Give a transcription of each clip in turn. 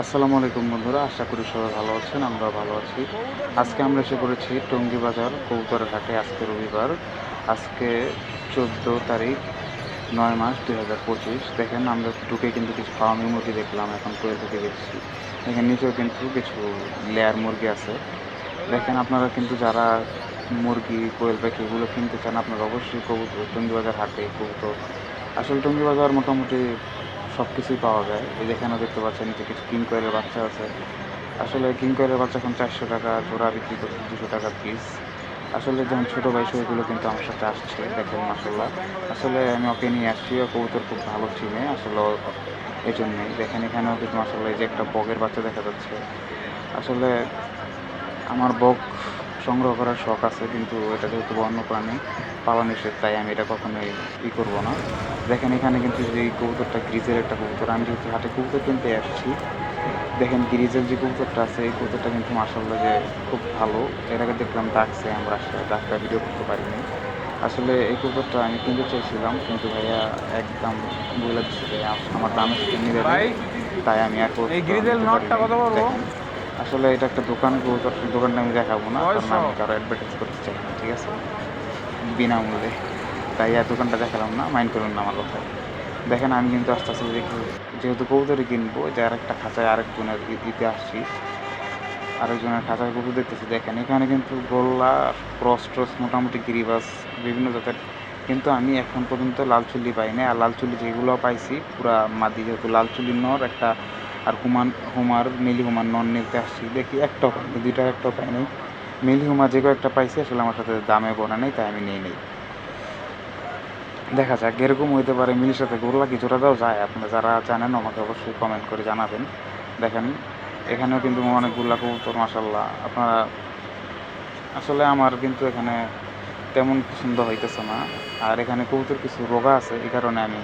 আসসালামু আলাইকুম বন্ধুরা, আশা করি সবাই ভালো আছেন আমরা ভালো আছি। আজকে আমরা এসে পড়েছি টঙ্গী বাজার, কবুতরের হাটে আজকে রবিবার। আজকে চোদ্দ তারিখ, নয় মাস দুই হাজার পঁচিশ। দেখেন, আমরা ঢুকে কিন্তু কিছু ফার্মি মুরগি দেখলাম, এখন কোয়েল থেকে দেখছি। দেখেন, নিচেও কিন্তু কিছু লেয়ার মুরগি আছে। দেখেন, আপনারা কিন্তু যারা মুরগি, কোয়েল পাখি এগুলো কিনতে চান, আপনারা অবশ্যই কবুতর, টঙ্গী বাজার হাটে কবুতর। আসলে টঙ্গী বাজার মোটামুটি সব কিছুই পাওয়া যায়। এই যেখানে দেখতে পাচ্ছেন যে কিছু কিং কোয়েলের বাচ্চা আছে। আসলে কিং কোয়েলের বাচ্চা এখন চারশো টাকা, জোড়া বিক্রি করছে দুশো টাকা পিস আসলে যেমন ছোটো ভাই সেগুলো কিন্তু আমার সাথে আসছে, দেখেন মাসাল্লাহ আসলে আমি ওকে নিয়ে আসছি, ও কবুতর খুব ভালো চিনে, আসলে এই জন্যই দেখেন এখানেও কিন্তু মাসাল্লাহ এই যে একটা বগের বাচ্চা দেখা যাচ্ছে। আসলে আমার বক সংগ্রহ করার শখ আছে কিন্তু এটা যেহেতু বন্য প্রাণী পালন নিষেধ তাই আমি এটা কখনোই ই করব না। দেখেন এখানে কিন্তু যে কবুতরটা গ্রিজের একটা কবুতর আমি যেহেতু হাটে কবুতর কিনতে আসছি দেখেন গ্রিজের যে কবুতরটা আছে এই কবুতরটা কিন্তু মাসাল্লাহ যে খুব ভালো। এর আগে দেখলাম ডাকছে আমরা আসলে ডাকটা ভিডিও করতে পারিনি। আসলে এই কবুতরটা আমি কিনতে চাইছিলাম কিন্তু ভাইয়া একদম বলে দিচ্ছে যে আমার দামের সাথে মিলে তাই আমি আর এই নটটা কত পড়ব? আসলে এটা একটা দোকান কবুতর দোকানটা আমি দেখাবো না কারণ আমি কারও অ্যাডভার্টাইজ করতে চাই না ঠিক আছে? বিনামূল্যে। তাই আর দোকানটা দেখালাম না মাইন্ড করুন না আমার কথা। দেখেন আমি কিন্তু আস্তে আস্তে দেখি যেহেতু কবুতরই কিনবো যে আরেকটা খাঁচায় আরেকজনের দিতে আসছি আরেকজনের খাঁচায় কবুতর দেখতেছি দেখেন এখানে কিন্তু গোল্লা ক্রস ট্রস মোটামুটি গিরিবাস বিভিন্ন জাতের। কিন্তু আমি এখন পর্যন্ত লাল চুল্লি পাইনি আর লাল চুল্লি যেগুলো পাইছি পুরা মাদি যেহেতু লাল চুল্লির নর একটা আর হুমান হুমার মিলি হুমার নন নিতে আসছি। দেখি একটাও পাইনি দুইটা একটাও পাইনি মিলি হুমার যে কয়েকটা পাইছি, আসলে আমার সাথে দামে বনা নেই, তাই আমি নিয়ে নিই। দেখা যাক, এরকম হইতে পারে মিলির সাথে গোল্লা কি জোড়া দেওয়া যায়। আপনারা যারা জানেন, আমাকে অবশ্যই কমেন্ট করে জানাবেন। দেখেন, এখানেও কিন্তু অনেকগুলা কবুতর মাসাল্লাহ আপনারা, আসলে আমার কিন্তু এখানে তেমন পছন্দ হইতেছে না। আর এখানে কবুতর কিছু রোগা আছে, এই কারণে আমি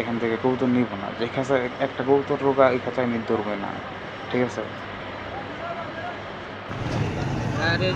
এখান থেকে কবুতর নিব না। যে খাঁচা একটা কবুতর রোগা, এই খাঁচায় আমি ধরবে না। ঠিক আছে? আর এই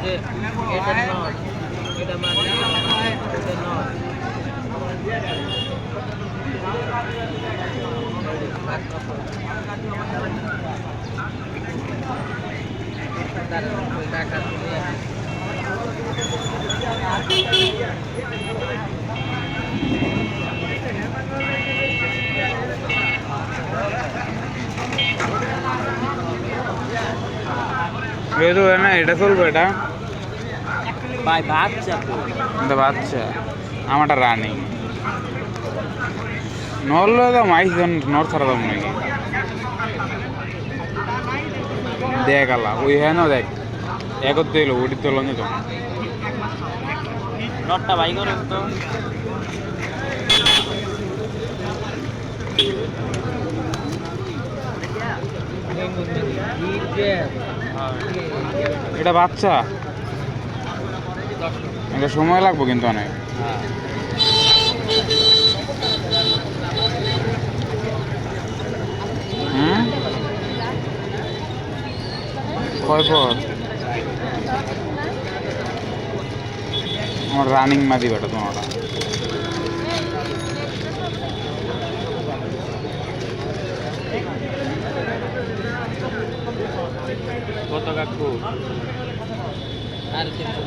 যেহেতু না এটা চলবে এটা? ভাই বাচ্চা তো। বাচ্চা আমারটা রানিং নরলে তো মাইস নর ছাড়া দাম নাকি? দেখ আলা ওই হ্যাঁ না দেখ। একত্র এলো ওটি তো লঞ্চ নটটা ভাই করেন তো। এটা বাচ্চা? এটা সময় লাগবে কিন্তু অনেক। আমার রানিং মাদি বেটা তোমার কত কাকু আর কিছু